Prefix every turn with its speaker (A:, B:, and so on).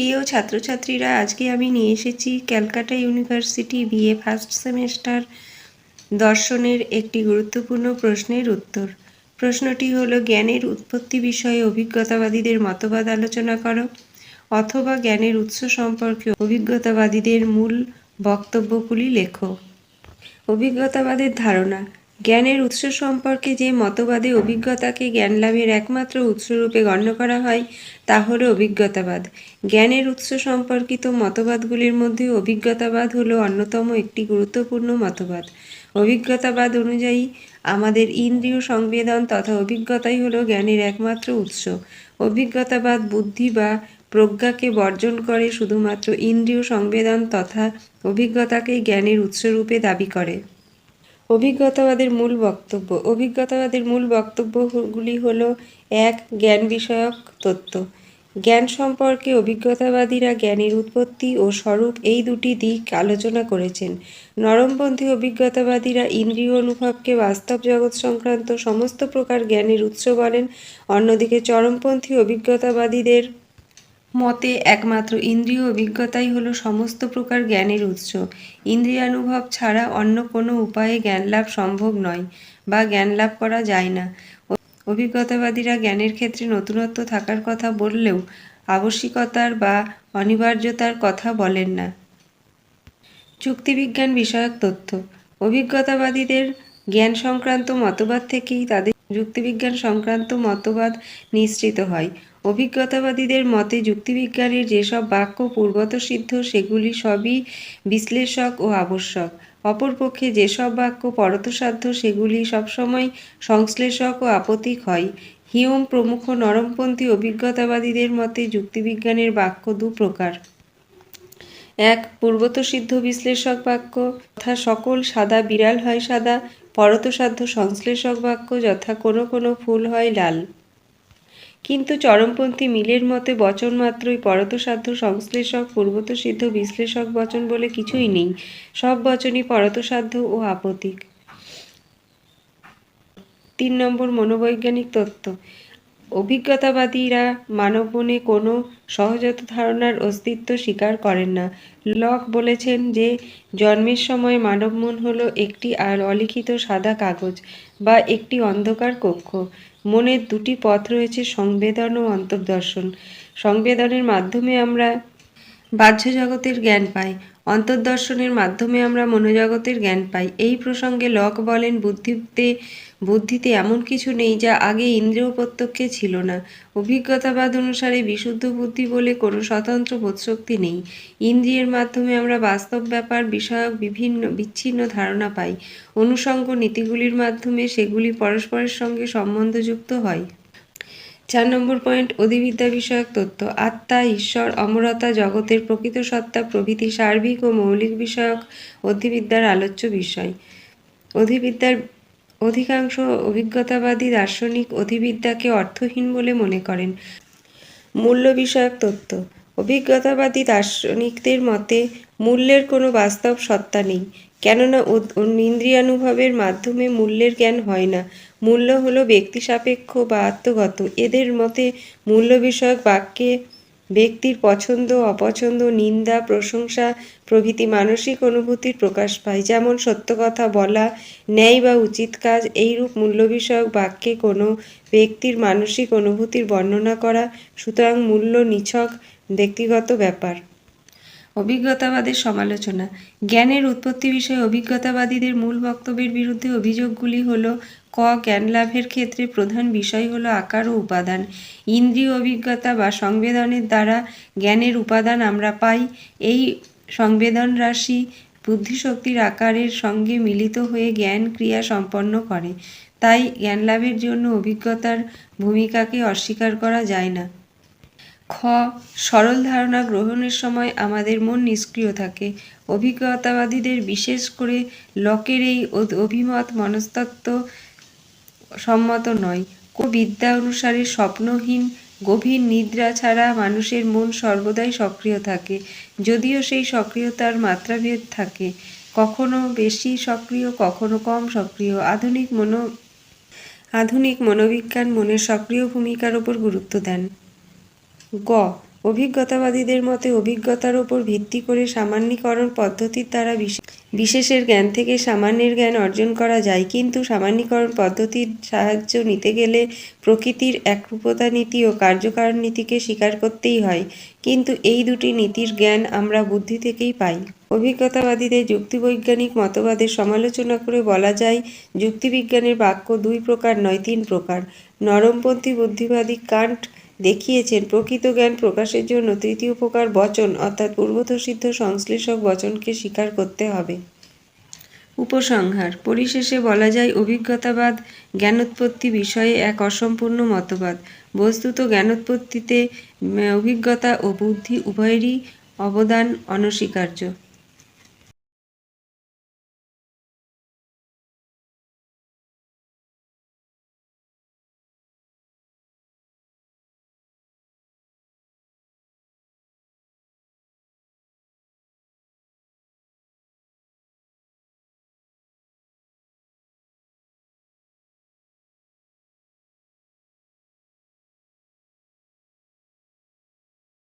A: প্রিয় ছাত্রছাত্রীরা, আজকে আমি নিয়ে এসেছি Calcutta university BA first semester দর্শনের একটি গুরুত্বপূর্ণ প্রশ্নের উত্তর। প্রশ্নটি হলো, জ্ঞানের উৎপত্তি বিষয়ে অভিজ্ঞতাবাদীদের মতবাদ আলোচনা করো অথবা জ্ঞানের উৎস সম্পর্কে অভিজ্ঞতাবাদীদের মূল বক্তব্যগুলি লেখো। অভিজ্ঞতাবাদের ধারণা জ্ঞানের উৎস সম্পর্কে যে মতবাদে অভিজ্ঞতাকে জ্ঞান লাভের একমাত্র উৎসরূপে গণ্য করা হয়, তা হলো অভিজ্ঞতাবাদ। জ্ঞানের উৎস সম্পর্কিত মতবাদগুলির মধ্যে অভিজ্ঞতাবাদ হলো অন্যতম একটি গুরুত্বপূর্ণ মতবাদ। অভিজ্ঞতাবাদ অনুযায়ী আমাদের ইন্দ্রিয় সংবেদন তথা অভিজ্ঞতাই হলো জ্ঞানের একমাত্র উৎস। অভিজ্ঞতাবাদ বুদ্ধি বা প্রজ্ঞাকে বর্জন করে শুধুমাত্র ইন্দ্রিয় সংবেদন তথা অভিজ্ঞতাকেই জ্ঞানের উৎসরূপে দাবি করে। অভিজ্ঞতাবাদের মূল বক্তব্য। অভিজ্ঞতাবাদের মূল বক্তব্যগুলি হলো, এক জ্ঞান বিষয়ক তত্ত্ব। জ্ঞান সম্পর্কে অভিজ্ঞতাবাদীরা জ্ঞানের উৎপত্তি ও স্বরূপ এই দুটি দিক আলোচনা করেছেন। নরমপন্থী অভিজ্ঞতাবাদীরা ইন্দ্রিয় অনুভবকে বাস্তব জগৎ সংক্রান্ত সমস্ত প্রকার জ্ঞানের উৎস বলেন। অন্যদিকে চরমপন্থী অভিজ্ঞতাবাদীদের মতে একমাত্র ইন্দ্রিয় অভিজ্ঞতাই হলো সমস্ত প্রকার জ্ঞানের উৎস। ইন্দ্রিয়ানুভব ছাড়া অন্য কোনো উপায়ে জ্ঞান লাভ সম্ভব নয় বা জ্ঞান লাভ করা যায় না। অভিজ্ঞতাবাদীরা জ্ঞানের ক্ষেত্রে নতুনত্ব থাকার কথা বললেও আবশ্যিকতার বা অনিবার্যতার কথা বলেন না। যুক্তিবিজ্ঞান বিষয়ক তথ্য। অভিজ্ঞতাবাদীদের জ্ঞান সংক্রান্ত মতবাদ থেকেই তাদের যুক্তিবিজ্ঞান সংক্রান্ত মতবাদ নিঃসৃত হয়। অভিজ্ঞতাবাদীদের মতে, যুক্তিবিজ্ঞানের যেসব বাক্য পূর্বত সিদ্ধ, সেগুলি সবই বিশ্লেষক ও আবশ্যক। অপরপক্ষে যেসব বাক্য পরতসাধ্য, সেগুলি সবসময় সংশ্লেষক ও আপতিক হয়। হিউম প্রমুখ নরমপন্থী অভিজ্ঞতাবাদীদের মতে, যুক্তিবিজ্ঞানের বাক্য দু প্রকার। এক পূর্বতসিদ্ধ বিশ্লেষক বাক্য তথা সকল সাদা বিড়াল হয় সাদা, পরতসাধ্য সংশ্লেষক বাক্য যথা কোনো কোনো ফুল হয় লাল। কিন্তু চরমপন্থী মিলের মতে বচন মাত্রই পরতসাধ্য সংশ্লেষক, পূর্বতসিদ্ধ বিশ্লেষক বচন বলে কিছুই নেই। সব বচনই পরতসাধ্য ও আপতিক। তিন নম্বর, মনোবৈজ্ঞানিক তত্ত্ব। অভিজ্ঞতাবাদীরা মানবমনে কোনো সহজাত ধারণার অস্তিত্ব স্বীকার করেন না। লক বলেছেন যে, জন্মের সময় মানব মন হলো একটি অলিখিত সাদা কাগজ বা একটি অন্ধকার কক্ষ। মনের দুটি পথ রয়েছে সংবেদন ও অন্তর্দর্শন। সংবেদনের মাধ্যমে আমরা বাহ্য জগতের জ্ঞান পাই। অন্তর্দর্শনের মাধ্যমে আমরা মনোজগতের জ্ঞান পাই। এই প্রসঙ্গে লক বলেন, বুদ্ধিতে বুদ্ধিতে এমন কিছু নেই যা আগে ইন্দ্রিয় প্রত্যক্ষে ছিল না। অভিজ্ঞতাবাদ অনুসারে বিশুদ্ধ বুদ্ধি বলে কোনো স্বতন্ত্র বোধশক্তি নেই। ইন্দ্রিয়ের মাধ্যমে আমরা বাস্তব ব্যাপার বিষয়ক বিভিন্ন বিচ্ছিন্ন ধারণা পাই। অনুষঙ্গ নীতিগুলির মাধ্যমে সেগুলি পরস্পরের সঙ্গে সম্বন্ধযুক্ত হয়। চার নম্বর পয়েন্ট অধিবিদ্যা বিষয়ক তথ্য। আত্মা, ঈশ্বর, অমরতা, জগতের প্রকৃত সত্তা, প্রভৃতি সার্বিক ও মৌলিক বিষয়ক অধিবিদ্যার আলোচ্য বিষয়। অধিবিদ্যার অধিকাংশ অভিজ্ঞতাবাদী দার্শনিক অধিবিদ্যাকে অর্থহীন বলে মনে করেন। মূল্য বিষয়ক তথ্য। অভিজ্ঞতাবাদী দার্শনিকদের মতে মূল্যের কোনো বাস্তব সত্তা নেই। কেননা ইন্দ্রিয়ানুভবের মাধ্যমে মূল্যের জ্ঞান হয় না। মূল্য হলো ব্যক্তিসাপেক্ষ বা আত্মগত। এদের মতে মূল্য বিষয়ক বাক্যে ব্যক্তির পছন্দ, অপছন্দ, নিন্দা, প্রশংসা প্রভৃতি মানসিক অনুভূতির প্রকাশ পায়। যেমন সত্য কথা বলা, ন্যায় বা উচিত কাজ, এইরূপ মূল্য বিষয়ক বাক্যে কোনো ব্যক্তির মানসিক অনুভূতির বর্ণনা করা। সুতরাং মূল্য নিছক ব্যক্তিগত ব্যাপার। অভিজ্ঞতাবাদের সমালোচনা। জ্ঞানের উৎপত্তি বিষয়ে অভিজ্ঞতাবাদীদের মূল বক্তব্যের বিরুদ্ধে অভিযোগগুলি হল, ক, জ্ঞান লাভের ক্ষেত্রে প্রধান বিষয় হল আকার ও উপাদান। ইন্দ্রিয় অভিজ্ঞতা বা সংবেদনের দ্বারা জ্ঞানের উপাদান আমরা পাই। এই সংবেদন রাশি বুদ্ধিশক্তির আকারের সঙ্গে মিলিত হয়ে জ্ঞান ক্রিয়া সম্পন্ন করে। তাই জ্ঞান লাভের জন্য অভিজ্ঞতার ভূমিকাকে অস্বীকার করা যায় না। খ, সরল ধারণা গ্রহণের সময় আমাদের মন নিষ্ক্রিয় থাকে। অভিজ্ঞতাবাদীদের বিশেষ করে লকের এই অভিমত মনস্তত্ত্ব সম্মত নয়। কো বিদ্যা অনুসারে স্বপ্নহীন, গভীর নিদ্রা ছাড়া মানুষের মন সর্বদাই সক্রিয় থাকে। যদিও সেই সক্রিয়তার মাত্রাভেদ থাকে। কখনো বেশি সক্রিয়, কখনো কম সক্রিয়। আধুনিক মনো আধুনিক মনোবিজ্ঞান মনের সক্রিয় ভূমিকার ওপর গুরুত্ব দেন। গ, অভিজ্ঞতাবাদীদের মতে অভিজ্ঞতার ওপর ভিত্তি করে সামান্যীকরণ পদ্ধতির দ্বারা বিশে- বিশেষের জ্ঞান থেকে সামান্যের জ্ঞান অর্জন করা যায়। কিন্তু সামান্যীকরণ পদ্ধতির সাহায্য নিতে গেলে প্রকৃতির একরূপতা নীতি ও কার্যকারণ নীতিকে স্বীকার করতেই হয়। কিন্তু এই দুটি নীতির জ্ঞান আমরা বুদ্ধি থেকেই পাই। অভিজ্ঞতাবাদীদের যুক্তিবৈজ্ঞানিক মতবাদের সমালোচনা করে বলা যায়, যুক্তিবিজ্ঞানের বাক্য দুই প্রকার নয়, তিন প্রকার। নরমপন্থী বুদ্ধিবাদী কান্ট দেখিয়েছেন, প্রকৃত জ্ঞান প্রকাশের জন্য তৃতীয় প্রকার বচন, অর্থাৎ পূর্বতঃসিদ্ধ সংশ্লেষক বচনকে স্বীকার করতে হবে। উপসংহার, পরিশেষে বলা যায় অভিজ্ঞতাবাদ, জ্ঞানোৎপত্তি বিষয়ে এক অসম্পূর্ণ মতবাদ। বস্তুত জ্ঞানোৎপত্তিতে অভিজ্ঞতা ও বুদ্ধি উভয়েরই অবদান অনস্বীকার্য।